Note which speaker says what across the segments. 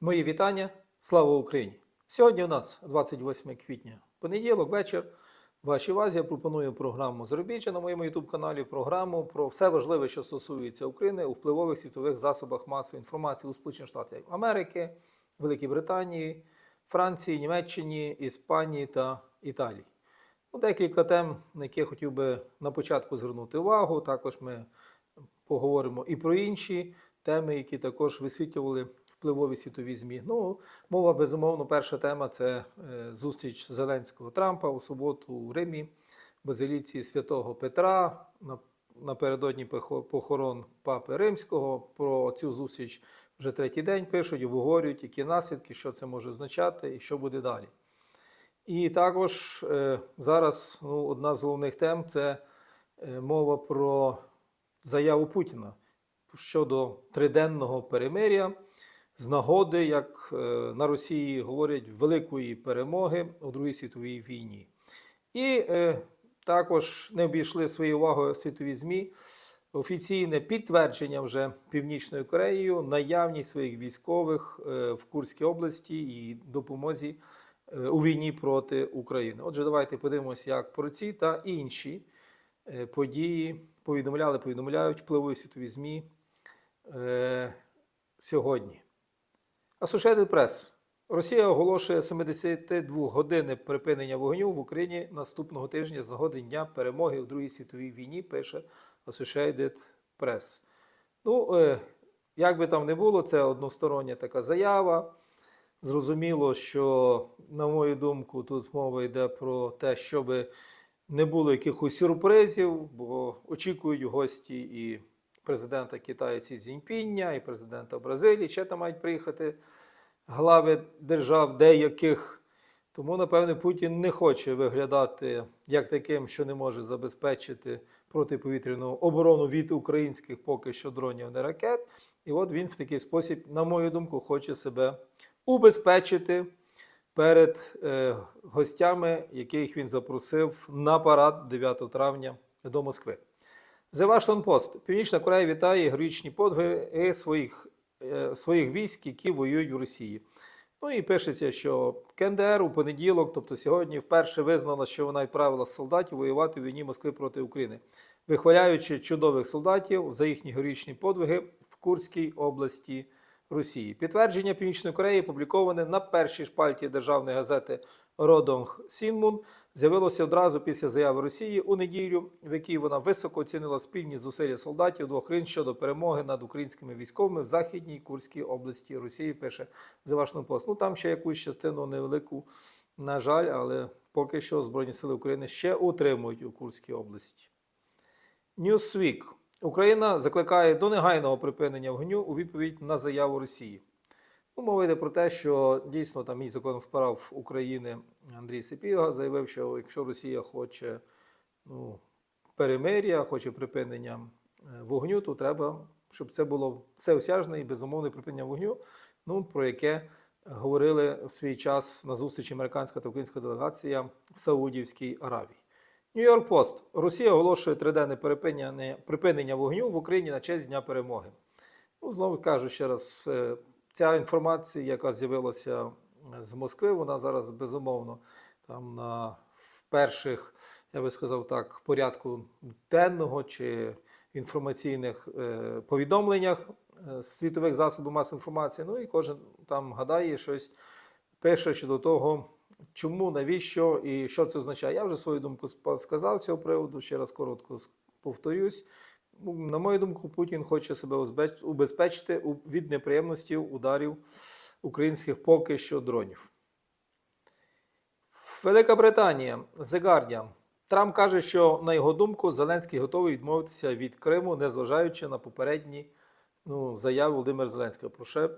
Speaker 1: Мої вітання. Слава Україні! Сьогодні у нас 28 квітня, понеділок, вечір. Вашій увазі я пропоную програму Зарубіжжя на моєму youtube каналі. Програму про все важливе, що стосується України у впливових світових засобах масової інформації у Сполучених Штатах Америки, Великій Британії, Франції, Німеччині, Іспанії та Італії. Ну, декілька тем, на які я хотів би на початку звернути увагу. Також ми поговоримо і про інші теми, які також висвітлювали впливові світові ЗМІ. Ну, мова, безумовно, перша тема це е, зустріч Зеленського Трампа у суботу у Римі, базиліці святого Петра. Напередодні похорон Папи Римського. Про цю зустріч вже третій день пишуть, обговорюють, які наслідки, що це може означати і що буде далі. І також е, зараз ну, одна з головних тем це е, мова про заяву Путіна щодо триденного перемиря з нагоди, як е, на Росії говорять, великої перемоги у Другій світовій війні. І е, також не обійшли своєю увагою світові ЗМІ офіційне підтвердження вже Північною Кореєю наявність своїх військових е, в Курській області і допомозі у війні проти України. Отже, давайте подивимося, як про ці та інші події повідомляли, повідомляють впливові світові ЗМІ сьогодні. Associated Press. Росія оголошує 72 години припинення вогню в Україні наступного тижня з нагоди Дня перемоги у Другій світовій війні, пише Associated Press. Ну, е, як би там не було, це одностороння така заява. Зрозуміло, що, на мою думку, тут мова йде про те, щоб не було якихось сюрпризів, бо очікують гості і президента Китаю Сі Цзіньпіння, і президента Бразилії. Ще там мають приїхати глави держав деяких. Тому, напевне, Путін не хоче виглядати як таким, що не може забезпечити протиповітряну оборону від українських поки що дронів не ракет. І от він в такий спосіб, на мою думку, хоче себе убезпечити перед е, гостями, яких він запросив на парад 9 травня до Москви. The Washington Post. Північна Корея вітає героїчні подвиги своїх, е, своїх військ, які воюють в Росії. Ну і пишеться, що КНДР у понеділок, тобто сьогодні, вперше визнала, що вона відправила солдатів воювати в війні Москви проти України, вихваляючи чудових солдатів за їхні героїчні подвиги в Курській області Росії. Підтвердження Північної Кореї, опубліковане на першій шпальті державної газети Родонг Сінмун, з'явилося одразу після заяви Росії у неділю, в якій вона високо оцінила спільні зусилля солдатів двох країн щодо перемоги над українськими військовими в Західній Курській області Росії. Пише Washington Post. Ну там ще якусь частину невелику, на жаль, але поки що Збройні Сили України ще утримують у Курській області. Newsweek. Україна закликає до негайного припинення вогню у відповідь на заяву Росії. Ну, мова йде про те, що дійсно там мій закон справ України Андрій Сипіга заявив, що якщо Росія хоче ну, перемир'я, хоче припинення е, вогню, то треба, щоб це було всеосяжне і безумовне припинення вогню, ну, про яке говорили в свій час на зустрічі американська та українська делегація в Саудівській Аравії. Нью-Йорк Пост. Росія оголошує триденне припинення, припинення вогню в Україні на честь Дня перемоги. Ну, знову кажу ще раз, е, ця інформація, яка з'явилася з Москви, вона зараз безумовно там на в перших, я би сказав так, порядку денного чи інформаційних е, повідомленнях е, світових засобів масової інформації. Ну і кожен там гадає щось, пише щодо того, чому, навіщо і що це означає. Я вже свою думку сказав з цього приводу. Ще раз коротко повторюсь. Ну, На мою думку, Путін хоче себе убезпечити від неприємностей ударів українських поки що дронів. Велика Британія, The Guardian. Трамп каже, що на його думку Зеленський готовий відмовитися від Криму, незважаючи на попередні ну, заяви Володимира Зеленського.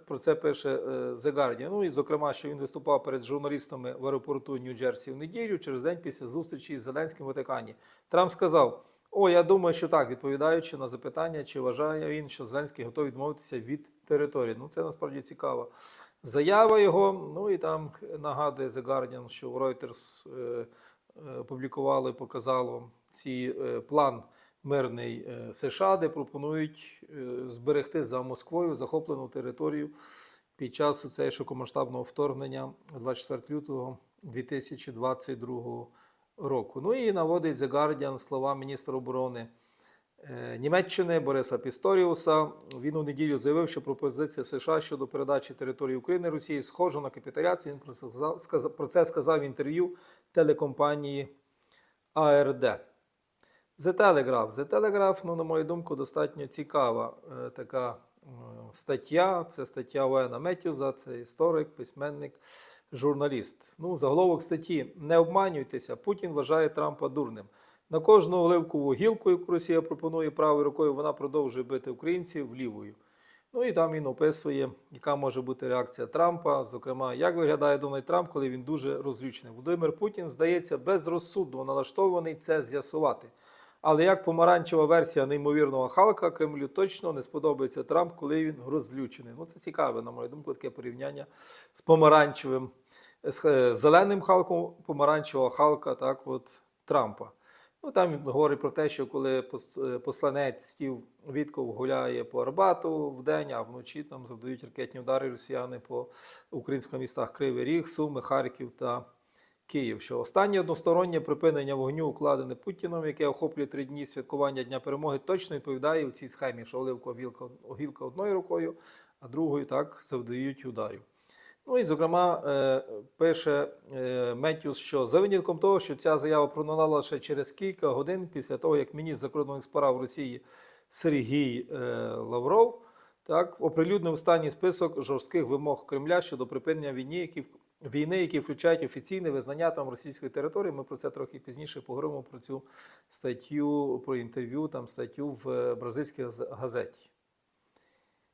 Speaker 1: Про це пише е, The Guardian. Ну і зокрема, що він виступав перед журналістами в аеропорту Нью-Джерсі в неділю через день після зустрічі з Зеленським в Ватикані. Трамп сказав: О, я думаю, що так, відповідаючи на запитання, чи вважає він, що Зеленський готовий відмовитися від території. Ну, це насправді цікаво. Заява його, ну і там нагадує The Guardian, що Reuters е, е, опублікувало показало цей е, план мирний е, США, де пропонують е, зберегти за Москвою захоплену територію під час цього широкомасштабного вторгнення 24 лютого 2022 року. Ну і наводить The Guardian слова міністра оборони е, Німеччини Бориса Пісторіуса. Він у неділю заявив, що пропозиція США щодо передачі території України Росії схожа на капітуляцію. Він про це сказав- в інтерв'ю телекомпанії ARD. The Telegraph. The Telegraph, ну, на мою думку, достатньо цікава е, така стаття. Це стаття Оена Меттюза, це історик, письменник, журналіст. Ну, заголовок статті Не обманюйтеся, Путін вважає Трампа дурним. На кожну оливкову гілку, яку Росія пропонує правою рукою, вона продовжує бити українців лівою. Ну і там він описує, яка може бути реакція Трампа. Зокрема, як виглядає Дональд Трамп, коли він дуже розлючений. Володимир Путін, здається, безрозсудно налаштований це з'ясувати. Але як помаранчева версія неймовірного Халка, Кремлю точно не сподобається Трамп, коли він розлючений. Ну, це цікаве, на мою думку, таке порівняння з помаранчевим, з е, зеленим Халком помаранчевого Халка, так от Трампа. Ну, там він говорить про те, що коли е, посланець Стів Вітков гуляє по Арбату в день, а вночі там завдають ракетні удари росіяни по українських містах Кривий Ріг, Суми, Харків та Київ. Що останнє одностороннє припинення вогню, укладене Путіном, яке охоплює три дні святкування Дня перемоги, точно відповідає у цій схемі, що оливкова вілка гілка одною рукою, а другою так завдають ударів. Ну і зокрема е, пише е, Меттюс, що за винятком того, що ця заява пролунала лише через кілька годин після того, як міністр закордонних справ Росії Сергій е, Лавров так оприлюднив останній список жорстких вимог Кремля щодо припинення війни, які війни, які включають офіційне визнання там російської території. Ми про це трохи пізніше поговоримо про цю статтю, про інтерв'ю, там статтю в е, бразильській газеті.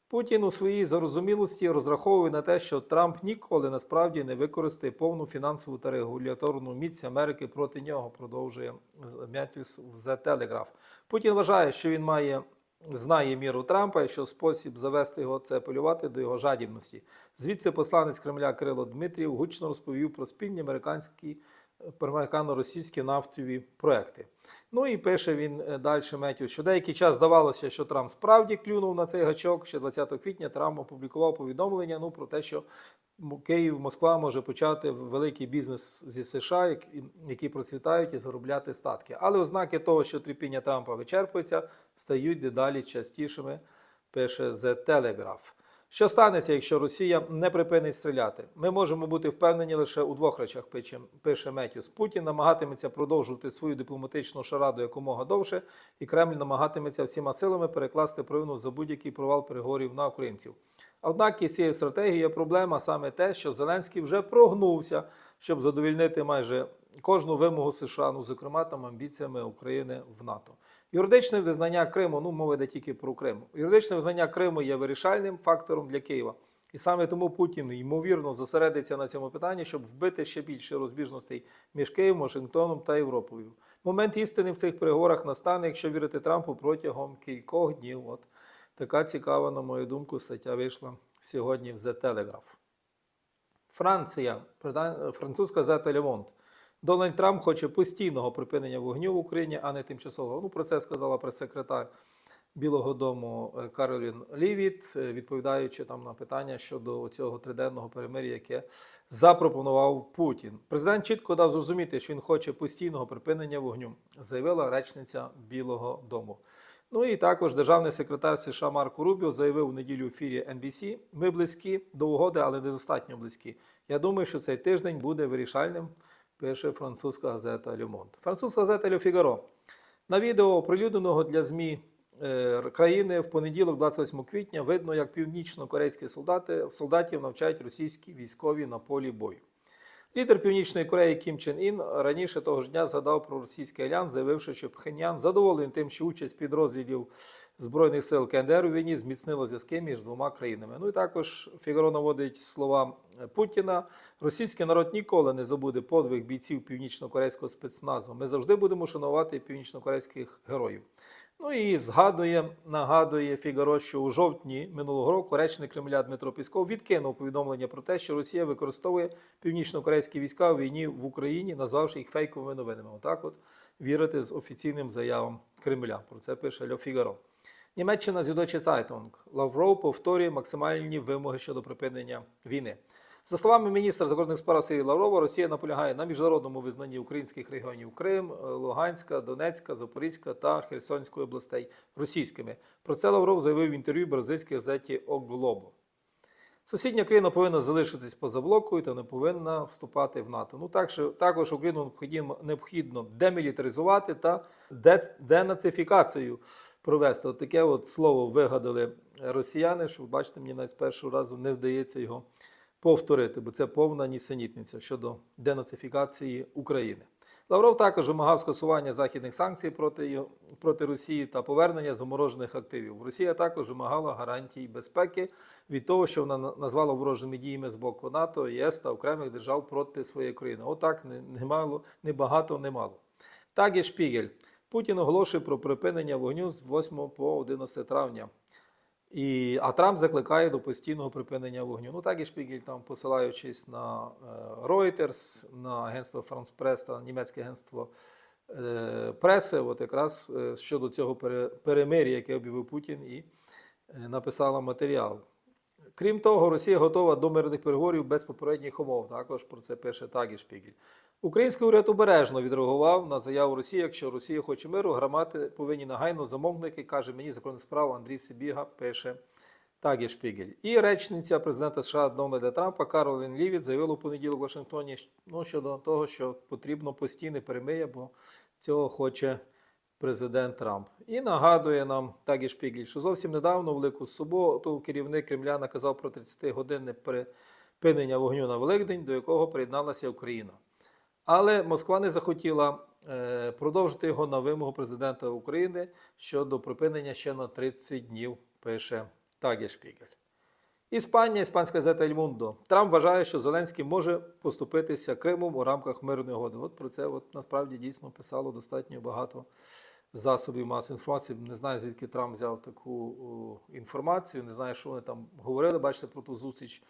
Speaker 1: Путін у своїй зарозумілості розраховує на те, що Трамп ніколи насправді не використає повну фінансову та регуляторну міць Америки проти нього, продовжує Меттюс в The Telegraph. Путін вважає, що він має знає міру Трампа і що спосіб завести його це апелювати до його жадібності. Звідси посланець Кремля Кирило Дмитрів гучно розповів про спільні американські американо-російські нафтові проекти. Ну і пише він е, далі Меттю, що деякий час здавалося, що Трамп справді клюнув на цей гачок. Ще 20 квітня Трамп опублікував повідомлення ну, про те, що Київ, Москва може почати великий бізнес зі США, які процвітають і заробляти статки. Але ознаки того, що тріпіння Трампа вичерпується, стають дедалі частішими, пише The Telegraph. Що станеться, якщо Росія не припинить стріляти? Ми можемо бути впевнені лише у двох речах, пише, пише Меттюс. Путін намагатиметься продовжувати свою дипломатичну шараду якомога довше, і Кремль намагатиметься всіма силами перекласти провину за будь-який провал переговорів на українців. Однак із цією стратегією є проблема саме те, що Зеленський вже прогнувся, щоб задовільнити майже кожну вимогу США, ну зокрема там амбіціями України в НАТО. Юридичне визнання Криму, ну мова йде тільки про Крим. Юридичне визнання Криму є вирішальним фактором для Києва. І саме тому Путін ймовірно зосередиться на цьому питанні, щоб вбити ще більше розбіжностей між Києвом, Вашингтоном та Європою. Момент істини в цих переговорах настане, якщо вірити Трампу протягом кількох днів. От така цікава, на мою думку, стаття вийшла сьогодні в The Telegraph. Франція, французька газета Le Monde. Дональд Трамп хоче постійного припинення вогню в Україні, а не тимчасового. Ну, про це сказала прес-секретар Білого Дому е, Каролін Лівіт, е, відповідаючи там на питання щодо цього триденного перемир'я, яке запропонував Путін. Президент чітко дав зрозуміти, що він хоче постійного припинення вогню, заявила речниця Білого Дому. Ну і також державний секретар США Марко Рубіо заявив у неділю в ефірі NBC, ми близькі до угоди, але недостатньо близькі. Я думаю, що цей тиждень буде вирішальним, пише французька газета Monde. Французька газета Лю Фігаро. На відео, оприлюдненого для ЗМІ е, країни в понеділок, 28 квітня, видно, як північно-корейські солдати, солдатів навчають російські військові на полі бою. Лідер Північної Кореї Кім Чен Ін раніше того ж дня згадав про російський альянс, заявивши, що Пхеньян задоволений тим, що участь підрозділів Збройних сил КНДР у війні зміцнила зв'язки між двома країнами. Ну і також Фігаро наводить слова Путіна. Російський народ ніколи не забуде подвиг бійців північно-корейського спецназу. Ми завжди будемо шанувати північно-корейських героїв. Ну і згадує, нагадує Фігаро, що у жовтні минулого року речник Кремля Дмитро Пісков відкинув повідомлення про те, що Росія використовує північно-корейські війська у війні в Україні, назвавши їх фейковими новинами. Отак, от вірити з офіційним заявам Кремля. Про це пише Льо Фігаро. Німеччина Süddeutsche Zeitung. Лавров повторює максимальні вимоги щодо припинення війни. За словами міністра закордонних справ Сергія Лаврова, Росія наполягає на міжнародному визнанні українських регіонів Крим, Луганська, Донецька, Запорізька та Херсонської областей російськими. Про це Лавров заявив в інтерв'ю бразильській газеті «О Глобо». Сусідня країна повинна залишитись поза блокою та не повинна вступати в НАТО. Ну так також Україну необхідно демілітаризувати та денацифікацію провести. От таке от слово вигадали росіяни, що бачите, мені навіть з першого разу не вдається його повторити, бо це повна нісенітниця щодо денацифікації України. Лавров також вимагав скасування західних санкцій проти, проти Росії та повернення заморожених активів. Росія також вимагала гарантій безпеки від того, що вона назвала ворожими діями з боку НАТО, ЄС та окремих держав проти своєї країни. Отак не, мало, не багато, не мало. Так і Шпігель. Путін оголошує про припинення вогню з 8 по 11 травня. І, а Трамп закликає до постійного припинення вогню. Ну так і Шпігель, там, посилаючись на е, Reuters, на агентство France Press та німецьке агентство е, преси, от якраз е, щодо цього пере- перемир'я, яке об'явив Путін, і написала матеріал. Крім того, Росія готова до мирних переговорів без попередніх умов. Також про це пише Тагі Шпігель. Український уряд обережно відреагував на заяву Росії. Якщо Росія хоче миру, громади повинні негайно замовники, каже мені закон справ Андрій Сибіга, пише Тагі Шпігель. І речниця президента США Дональда Трампа Каролін Лівіт заявила у понеділок в Вашингтоні ну, щодо того, що потрібно постійне перемир'я, бо цього хоче президент Трамп. І нагадує нам Тагі Шпігель, що зовсім недавно, Велику суботу, керівник Кремля наказав про 30-годинне припинення вогню на Великдень, до якого приєдналася Україна. Але Москва не захотіла е, продовжити його на вимогу президента України щодо припинення ще на 30 днів, пише Тагі Шпігель. Іспанія, іспанська газета «Ель Мундо». Трамп вважає, що Зеленський може поступитися Кримом у рамках мирної угоди. От про це от, насправді дійсно писало достатньо багато засобів масової інформації. Не знаю, звідки Трамп взяв таку о, інформацію. Не знаю, що вони там говорили. Бачите про ту зустріч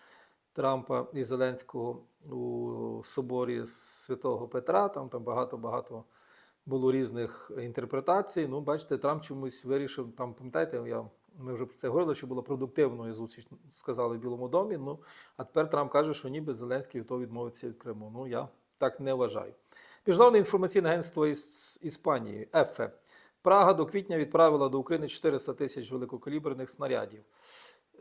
Speaker 1: Трампа і Зеленського у соборі Святого Петра. Там там багато-багато було різних інтерпретацій. Ну, бачите, Трамп чомусь вирішив, там, пам'ятаєте, я, ми вже про це говорили, що була продуктивною зустріч, сказали в Білому домі. Ну, а тепер Трамп каже, що ніби Зеленський готовий відмовитися від Криму. Ну, я так не вважаю. Міжнародне інформаційне агентство із Іспанії ЕФЕ. Прага до квітня відправила до України 400 тисяч великокаліберних снарядів.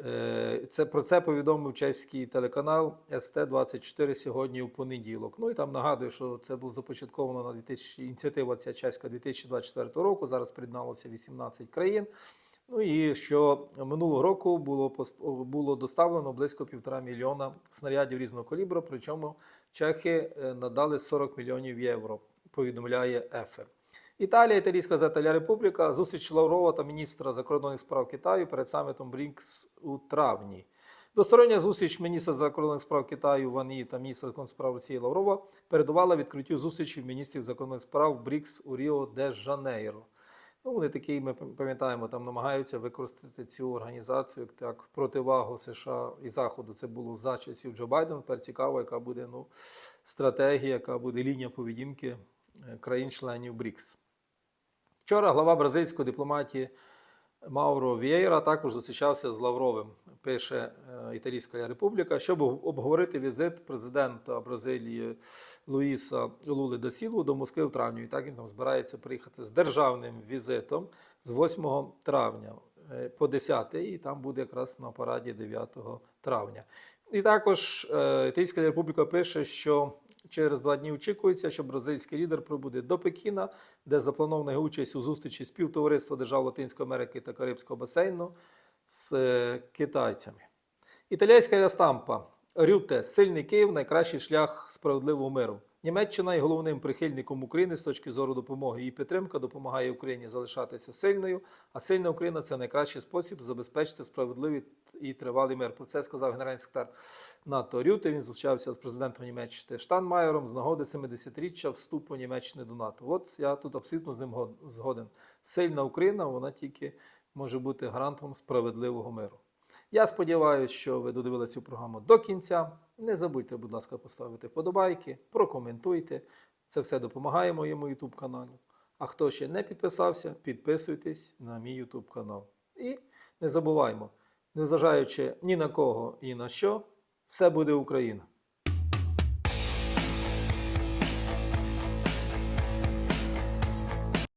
Speaker 1: Е, Це про це повідомив чеський телеканал СТ24 сьогодні у понеділок. Ну і там нагадую, що це було започатковано на 2000, ініціатива ця чеська 2024 року. Зараз приєдналося 18 країн. Ну і що минулого року було було доставлено близько півтора мільйона снарядів різного калібру. Причому чехи е, надали 40 мільйонів євро. Повідомляє ЕФЕ. Італія, італійська газета «Ля Републіка, зустріч Лаврова та міністра закордонних справ Китаю перед самітом Брікс у травні. Двостороння зустріч міністра закордонних справ Китаю Ван Ї та міністра закордонних справ Росії Лаврова передувала відкриттю зустрічі міністрів закордонних справ Брікс у Ріо де Жанейро. Ну, вони такі, ми пам'ятаємо, там намагаються використати цю організацію як так противагу США і Заходу. Це було за часів Джо Байдена. Тепер цікаво, яка буде ну, стратегія, яка буде лінія поведінки е, країн-членів БРІКС. Вчора глава бразильської дипломатії Мауро Вієра також зустрічався з Лавровим, пише е, Італійська Республіка, щоб обговорити візит президента Бразилії Луїса Лули да Сілву до Москви в травні. І так він там збирається приїхати з державним візитом з 8 травня е, по 10, і там буде якраз на параді 9 травня. І також е, Італійська Республіка пише, що через два дні очікується, що бразильський лідер прибуде до Пекіна, де запланована участь у зустрічі співтовариства держав Латинської Америки та Карибського басейну з е, китайцями. Італійська стампа Рюте, сильний Київ, найкращий шлях справедливого миру. Німеччина є головним прихильником України з точки зору допомоги. Її підтримка допомагає Україні залишатися сильною, а сильна Україна це найкращий спосіб забезпечити справедливий і тривалий мир. Про це сказав генеральний секретар НАТО Рюте. Він зустрічався з президентом Німеччини Штанмаєром з нагоди 70-річчя вступу Німеччини до НАТО. От я тут абсолютно з ним згоден. Сильна Україна, вона тільки може бути гарантом справедливого миру. Я сподіваюся, що ви додивили цю програму до кінця. Не забудьте, будь ласка, поставити вподобайки, прокоментуйте. Це все допомагає моєму YouTube каналу. А хто ще не підписався, підписуйтесь на мій YouTube канал. І не забуваємо, незважаючи ні на кого і на що, все буде Україна.